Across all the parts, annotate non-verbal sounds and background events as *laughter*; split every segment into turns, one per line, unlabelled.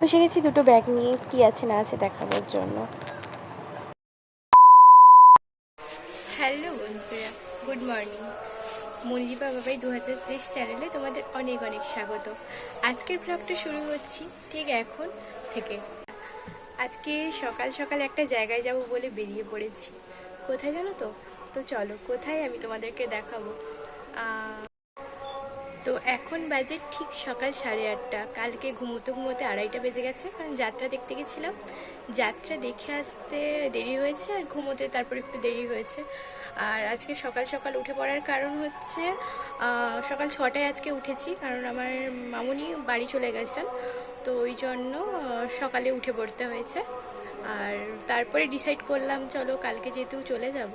বসে গেছি দুটো ব্যাগ নিয়ে কি আছে না আছে দেখানোর জন্য? হ্যালো বন্ধুরা গুড মর্নিং মল্লিপা বাবাই দু হাজার তেইশ চ্যানেলে তোমাদের অনেক অনেক স্বাগত। আজকের ব্লগটা শুরু করছি ঠিক এখন থেকে। আজকে সকাল সকাল একটা জায়গায় যাব বলে বেরিয়ে পড়েছি। কোথায় জানো তো? তো চলো, কোথায় আমি তোমাদেরকে দেখাবো? তো এখন বাজে ঠিক সকাল সাড়ে আটটা। কালকে ঘুমোতে ঘুমোতে আড়াইটা বেজে গেছে, কারণ যাত্রা দেখতে গেছিলাম। যাত্রা দেখে আসতে দেরি হয়েছে আর ঘুমোতে তারপর একটু দেরি হয়েছে। আর আজকে সকাল সকাল উঠে পড়ার কারণ হচ্ছে সকাল ছটায় আজকে উঠেছি, কারণ আমার মামুনি বাড়ি চলে গেছেন। তো ওই জন্য সকালে উঠে পড়তে হয়েছে। আর তারপরে ডিসাইড করলাম, চলো কালকে যেহেতু চলে যাব।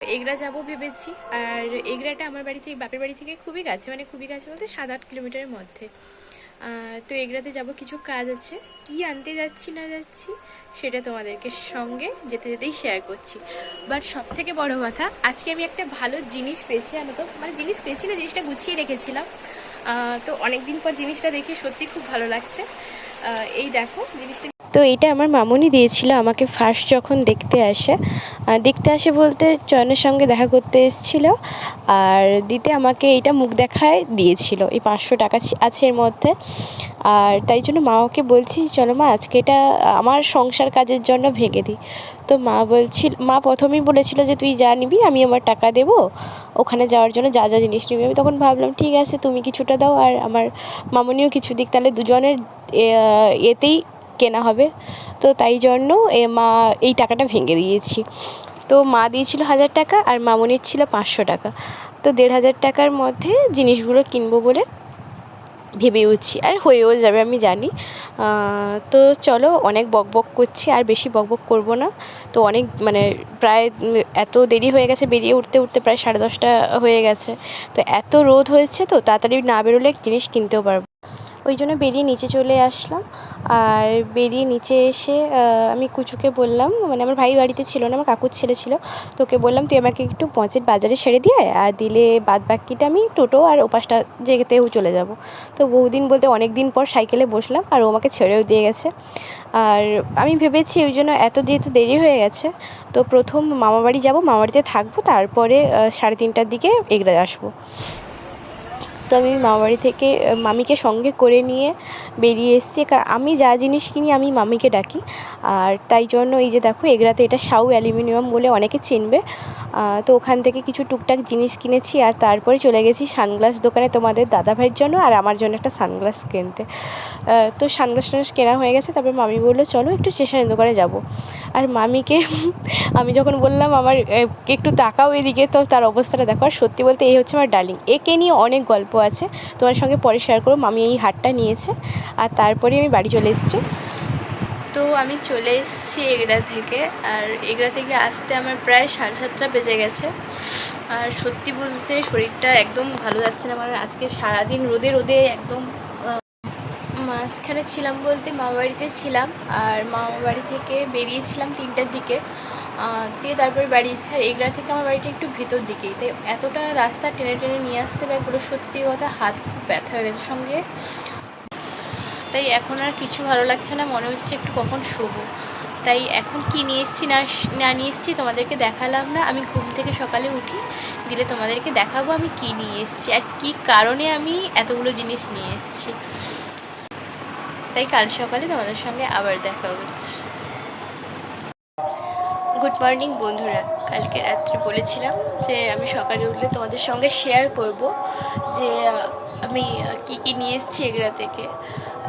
এগরা যাব ভেবেছি। আর এগরাটা আমার বাড়ি থেকে, বাপের বাড়ি থেকে খুবই কাছে মানে খুবই কাছে বলতে সাত আট কিলোমিটারের মধ্যে। তো এগরাতে যাব, কিছু কাজ আছে। কি আনতে যাচ্ছি, না যাচ্ছি, সেটা তোমাদেরকে সঙ্গে যেতে যেতেই শেয়ার করছি। বাট সব থেকে বড় কথা, আজকে আমি একটা ভালো জিনিস পেয়েছি, জানো তো? মানে জিনিস পেয়েছি না, জিনিসটা গুছিয়ে রেখেছিলাম। তো অনেক দিন পর জিনিসটা দেখে সত্যি খুব ভালো লাগছে। এই দেখো, জিনিসটা তো এটা আমার মামুনি দিয়েছিল, আমাকে ফার্স্ট যখন দেখতে আসে দেখতে আসে বলতে চয়নের সঙ্গে দেখা করতে এসেছিল, আর দিতে আমাকে এটা মুখ দেখায় দিয়েছিল, এই পাঁচশো টাকা আছে এর মধ্যে। আর তাই জন্য মা ওকে বলছি, চলো মা, আজকে এটা আমার সংসার কাজের জন্য ভেঙে দিই তো মা বলছিল, মা প্রথমেই বলেছিল যে, তুই যা নিবি, আমি আমার টাকা দেবো, ওখানে যাওয়ার জন্য যা যা জিনিস নিবি। আমি তখন ভাবলাম, ঠিক আছে, তুমি কিছুটা দাও, আর আমার মামনিও কিছু দিক, তাহলে দুজনের এতেই কেনা হবে। তো তাই জন্য এ মা এই টাকাটা ভেঙে দিয়েছি। তো মা দিয়েছিল হাজার টাকা আর মামনির ছিল পাঁচশো টাকা। তো দেড় হাজার টাকার মধ্যে জিনিসগুলো কিনবো বলে ভেবে উঠছি। আর হয়েও যাবে, আমি জানি। তো চলো অনেক বক বক করছি, আর বেশি বক বক করব না। তো অনেক মানে প্রায় এত দেরি হয়ে গেছে, বেরিয়ে উঠতে উঠতে প্রায় সাড়ে দশটা হয়ে গেছে। তো এত রোদ হয়েছে তো, তাড়াতাড়ি না বেরোলে জিনিস কিনতেও পারব ওই জন্য বেরিয়ে নিচে চলে আসলাম। আর বেরিয়ে নিচে এসে আমি কুচুকে বললাম মানে আমার ভাই বাড়িতে ছিল না, আমার কাকুর ছেলে ছিল, তোকে বললাম, তুই আমাকে একটু পঁচের বাজারে ছেড়ে দিয়ে আর দিলে বাদ বাকিটা আমি টোটো আর ওপাশটা যেতেও চলে যাব। তো বহুদিন বলতে অনেক দিন পর সাইকেলে বসলাম, আর ও আমাকে ছেড়েও দিয়ে গেছে। আর আমি ভেবেছি ওই জন্য এত যেহেতু দেরি হয়ে গেছে, তো প্রথম মামাবাড়ি যাব, মামাবাড়িতে থাকব, তারপরে সাড়ে তিনটার দিকে এগড়ে আসব। তো আমি মামাবাড়ি থেকে মামিকে সঙ্গে করে নিয়ে বেরিয়ে এসেছি। কারণ আমি যা জিনিস কিনি আমি মামিকে ডাকি। আর তাই জন্য এই যে দেখো, এগরাতে এটা সাউ অ্যালুমিনিয়াম বলে অনেকে চিনবে। তো ওখান থেকে কিছু টুকটাক জিনিস কিনেছি আর তারপরে চলে গেছি সানগ্লাস দোকানে তোমাদের দাদাভাইয়ের জন্য আর আমার জন্য একটা সানগ্লাস কিনতে। তো সানগ্লাস টানগ্লাস কেনা হয়ে গেছে, তারপরে মামি বলল, চলো একটু স্টেশনের দোকানে যাব। আর মামিকে *laughs* আমি যখন বললাম, আমার একটু তাকাও এদিকে, তো তার অবস্থাটা দেখো, আর সত্যি বলতে এই হচ্ছে আমার ডার্লিং। একে নিয়ে অনেক গল্প আছে। তোমার সঙ্গে পরে শেয়ার করব। মামি এই হারটা নিয়েছে। আর তারপরে আমি বাড়ি চলে এসেছি। তো আমি চলে এসেছি এগড়া থেকে। আর এগড়া থেকে আসতে আমার প্রায় সাড়ে সাতটা বেজে গেছে। আর সত্যি বলতে শরীরটা একদম ভালো যাচ্ছে না। আমার আজকে সারাদিন রোদে রোদে একদম মাঝখানে ছিলাম বলতে মামাবাড়িতে ছিলাম। আর মামাবাড়ি থেকে বেরিয়েছিলাম তিনটার দিকে। দিয়ে তারপরে বাড়ি এসেছি আর থেকে আমার বাড়িটা একটু ভেতর দিকেই। তাই এতটা রাস্তা টেনে টেনে নিয়ে আসতে ব্যাগগুলো সত্যি কথা হাত খুব ব্যথা হয়ে গেছে সঙ্গে। তাই এখন আর কিছু ভালো লাগছে না, মনে হচ্ছে একটু কখন শোবো। তাই এখন কি নিয়ে এসেছি না না নিয়ে এসেছি তোমাদেরকে দেখালাম না। আমি ঘুম থেকে সকালে উঠি দিলে তোমাদেরকে দেখাবো আমি কি নিয়ে এসেছি আর কি কারণে আমি এতগুলো জিনিস নিয়ে এসেছি। তাই কাল সকালে তোমাদের সঙ্গে আবার দেখা হচ্ছে। মর্নিং বন্ধুরা। কালকে রাত্রে বলেছিলাম যে আমি সকালে উঠলে তোমাদের সঙ্গে শেয়ার করব যে, আমি কী কী নিয়ে এসেছি এগরা থেকে।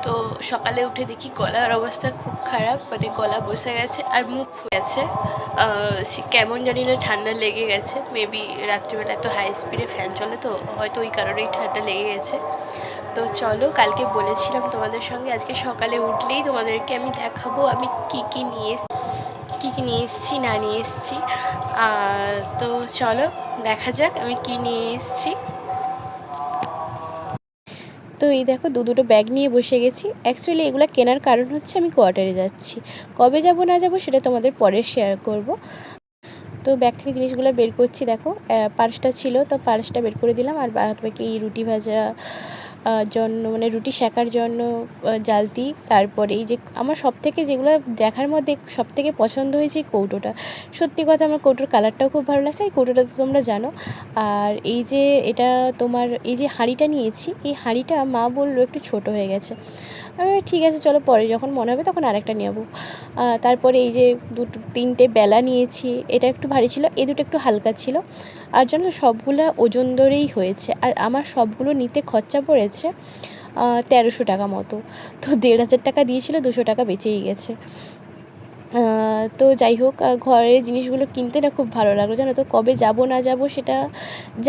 তো সকালে উঠে দেখি গলার অবস্থা খুব খারাপ মানে গলা বসে গেছে আর মুখ ফুলে গেছে। কেমন জানি না ঠান্ডা লেগে গেছে। মেবি রাত্রিবেলা এত হাই স্পিডে ফ্যান চলে, তো হয়তো ওই কারণেই ঠান্ডা লেগে গেছে। তো চলো, কালকে বলেছিলাম তোমাদের সঙ্গে, আজকে সকালে উঠলেই তোমাদেরকে আমি দেখাবো আমি কি কি নিয়ে এসেছি। কী কী নিয়ে এসেছি, না নিয়ে এসেছি। তো চলো, দেখা যাক আমি কি নিয়ে এসেছি। তো এই দেখো, দু দুটো ব্যাগ নিয়ে বসে গেছি। অ্যাকচুয়ালি এগুলো কেনার কারণ হচ্ছে আমি কোয়ার্টারে যাচ্ছি। কবে যাব, না যাব সেটা তোমাদের পরে শেয়ার করব। তো ব্যাগ থেকে জিনিসগুলো বের করছি, দেখো। পার্সটা ছিল, তো পার্সটা বের করে দিলাম। আর বাকি রুটি ভাজা জন্য মানে রুটি সেকার জন্য জালতি, তারপরে এই যে আমার সব থেকে যেগুলো দেখার মধ্যে সব থেকে পছন্দ হয়েছে কৌটোটা। সত্যি কথা আমার কৌটোর কালারটাও খুব ভালো লাগছে, এই কৌটোটা তো তোমরা জানো। আর এই যে এটা তোমার, এই যে হাঁড়িটা নিয়েছি, এই হাঁড়িটা মা বলল একটু ছোট হয়ে গেছে। আমি ঠিক আছে, চলো পরে যখন মনে হবে তখন আরেকটা নেব তারপরে এই যে দুটো, তিনটে বেলা নিয়েছি, এটা একটু ভারী ছিল, এই দুটো একটু হালকা ছিল। আর জন্য সবগুলো ওজন ধরেই হয়েছে। আর আমার সবগুলো নিতে খরচা পড়েছে তেরোশো টাকা মতো। তো দেড় হাজার টাকা দিয়েছিল, দুশো টাকা বেঁচেই গেছে। তো যাই হোক ঘরের জিনিসগুলো কিনতে না খুব ভালো লাগল। জানো তো, কবে যাব না যাব সেটা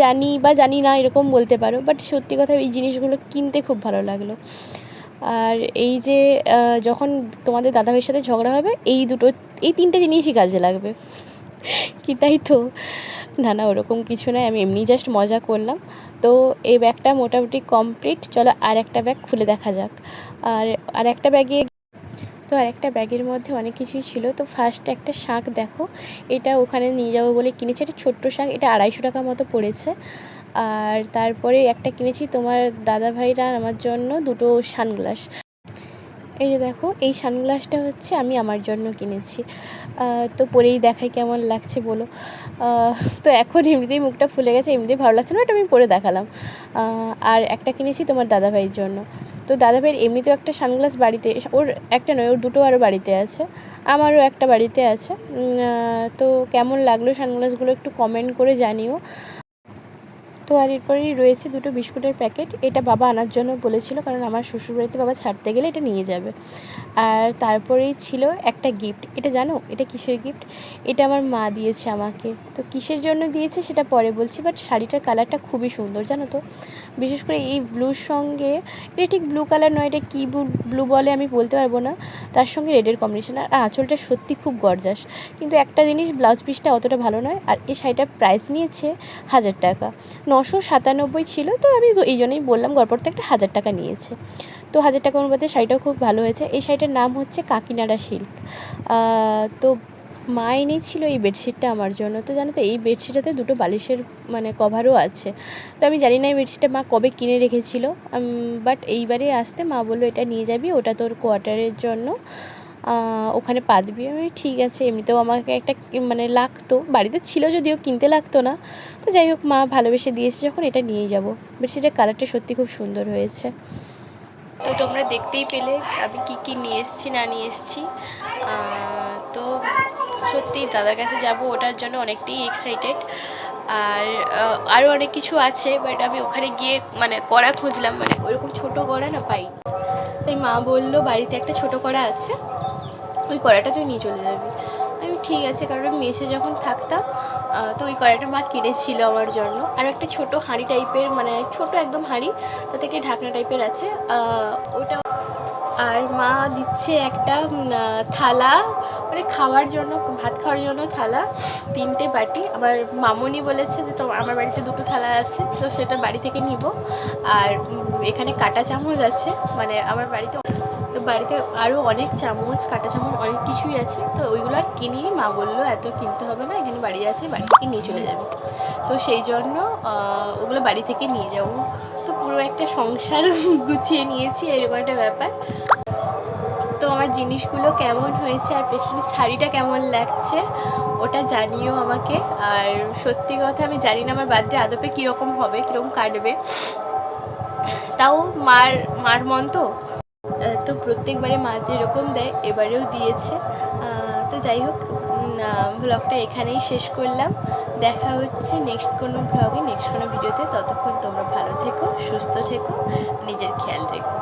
জানি বা জানি না, এরকম বলতে পারো। বাট সত্যি কথা এই জিনিসগুলো কিনতে খুব ভালো লাগল। আর এই যে যখন তোমাদের দাদাভাইয়ের সাথে ঝগড়া হবে, এই দুটো, এই তিনটে জিনিসই কাজে লাগবে। কি তাই তো? না না, ওরকম কিছু নয় আমি এমনি জাস্ট মজা করলাম। তো এই ব্যাগটা মোটামুটি কমপ্লিট চলো আর একটা ব্যাগ খুলে দেখা যাক। আর আর একটা ব্যাগে তো আর একটা ব্যাগের মধ্যে অনেক কিছুই ছিল। তো ফার্স্ট একটা শাঁখ দেখো, এটা ওখানে নিয়ে যাব বলে কিনেছি। একটা ছোট্ট শাঁখ এটা আড়াইশো টাকা মতো পড়েছে। আর তারপরে একটা কিনেছি তোমার দাদা ভাইরা আমার জন্য দুটো সানগ্লাস। এই যে দেখো, এই সানগ্লাসটা হচ্ছে আমি আমার জন্য কিনেছি। তো পরেই দেখাই কেমন লাগছে বলো। তো এখন এমনিতেই মুখটা ফুলে গেছে, এমনিতেই ভালো লাগছে না ওটা আমি পরে দেখালাম। আর একটা কিনেছি তোমার দাদা ভাইয়ের জন্য। তো দাদা ভাইয়ের এমনিতেও একটা সানগ্লাস বাড়িতে, ওর একটা নয়, ওর দুটো আরও বাড়িতে আছে। আমারও একটা বাড়িতে আছে। তো কেমন লাগল সানগ্লাসগুলো একটু কমেন্ট করে জানিও। তো আর এরপরেই রয়েছে দুটো বিস্কুটের প্যাকেট। এটা বাবা আনার জন্য বলেছিল, কারণ আমার শ্বশুরবাড়িতে বাবা ছাড়তে গেলে এটা নিয়ে যাবে। আর তারপরেই ছিল একটা গিফট এটা জানো? এটা কিসের গিফট এটা আমার মা দিয়েছে আমাকে। তো কিসের জন্য দিয়েছে সেটা পরে বলছি বাট শাড়িটার কালারটা খুবই সুন্দর, জানো তো? বিশেষ করে এই ব্লুর সঙ্গে, এটা ঠিক ব্লু কালার নয়, এটা কী ব্লু বলে আমি বলতে পারব না। তার সঙ্গে রেডের কম্বিনেশন আর আঁচলটা সত্যি খুব গর্জাস কিন্তু একটা জিনিস ব্লাউজ পিসটা অতটা ভালো নয়, আর এই শাড়িটার প্রাইস নিয়েছে হাজার টাকা। নশো সাতানব্বই ছিল, তো আমি এই জন্যই বললাম গড়পড়তে একটা হাজার টাকা নিয়েছে। তো হাজার টাকা অনুপাতে শাড়িটাও খুব ভালো হয়েছে। এই শাড়িটার নাম হচ্ছে কাকিনাড়া সিল্ক। তো মা এনেছিল এই বেডশিটটা আমার জন্য। তো জানো তো, এই বেডশিটটাতে দুটো বালিশের মানে কভারও আছে। তো আমি জানি না এই বেডশিটটা মা কবে কিনে রেখেছিল। বাট এইবারে আসতে মা বলল, এটা নিয়ে যাবি, ওটা তোর কোয়ার্টারের জন্য। ওখানে পাতবি আমি ঠিক আছে। এমনিতেও আমাকে একটা মানে লাগতো। বাড়িতে ছিল যদিও, কিনতে লাগতো না। তো যাই হোক, মা ভালোবেসে দিয়েছে যখন এটা নিয়ে যাব। বেডশিটের কালারটা সত্যি খুব সুন্দর হয়েছে। তো তোমরা দেখতেই পেলে আমি কি কি নিয়ে এসেছি, না নিয়ে এসেছি। তো সত্যি দাদার কাছে যাব, ওটার জন্য অনেকটাই এক্সাইটেড আর আরও অনেক কিছু আছে বাট আমি ওখানে গিয়ে মানে কড়া খুঁজলাম। মানে ওরকম ছোটো কড়া না পাইনি। তাই মা বলল, বাড়িতে একটা ছোটো কড়া আছে। ওই কড়াটা তুই নিয়ে চলে যাবি। আমি ঠিক আছে, কারণ আমি মেসে যখন থাকতাম তো ওই কড়াটা মা কিনেছিল আমার জন্য। আর একটা ছোট হাঁড়ি টাইপের মানে ছোট একদম হাঁড়ি তাতে একটা ঢাকনা টাইপের আছে। ওটা আর মা দিচ্ছে একটা থালা মানে খাওয়ার জন্য, ভাত খাওয়ার জন্য থালা, তিনটে বাটি। আবার মামনি বলেছে যে, তো আমার বাড়িতে দুটো থালা আছে, তো সেটা বাড়ি থেকে নিব। আর এখানে কাটা চামচ আছে মানে আমার বাড়িতে তো বাড়িতে আরও অনেক চামচ, কাটা চামচ, অনেক কিছুই আছে। তো ওইগুলো আর কিনি, মা বলল, এত কিনতে হবে না, এখানে বাড়ি আছে, বাড়ি থেকে নিয়ে চলে যাবে। তো সেই জন্য ওগুলো বাড়ি থেকে নিয়ে যাব। তো পুরো একটা সংসার *laughs* গুছিয়ে নিয়েছি, এরকম একটা ব্যাপার। তো আমার জিনিসগুলো কেমন হয়েছে, আর পেছনে শাড়িটা কেমন লাগছে, ওটা জানিও আমাকে। আর সত্যি কথা, আমি জানি না আমার বার্থডে আদপে কীরকম হবে, কীরকম কাটবে। তাও মার মার মন তো? তো প্রত্যেকবারে মা যেরকম দেয় এবারেও দিয়েছে। তো যাই হোক ব্লগটা এখানেই শেষ করলাম। দেখা হচ্ছে নেক্সট কোনো ব্লগে নেক্সট কোনো ভিডিওতে ততক্ষণ তোমরা ভালো থেকো, সুস্থ থেকো, নিজের খেয়াল রেখো।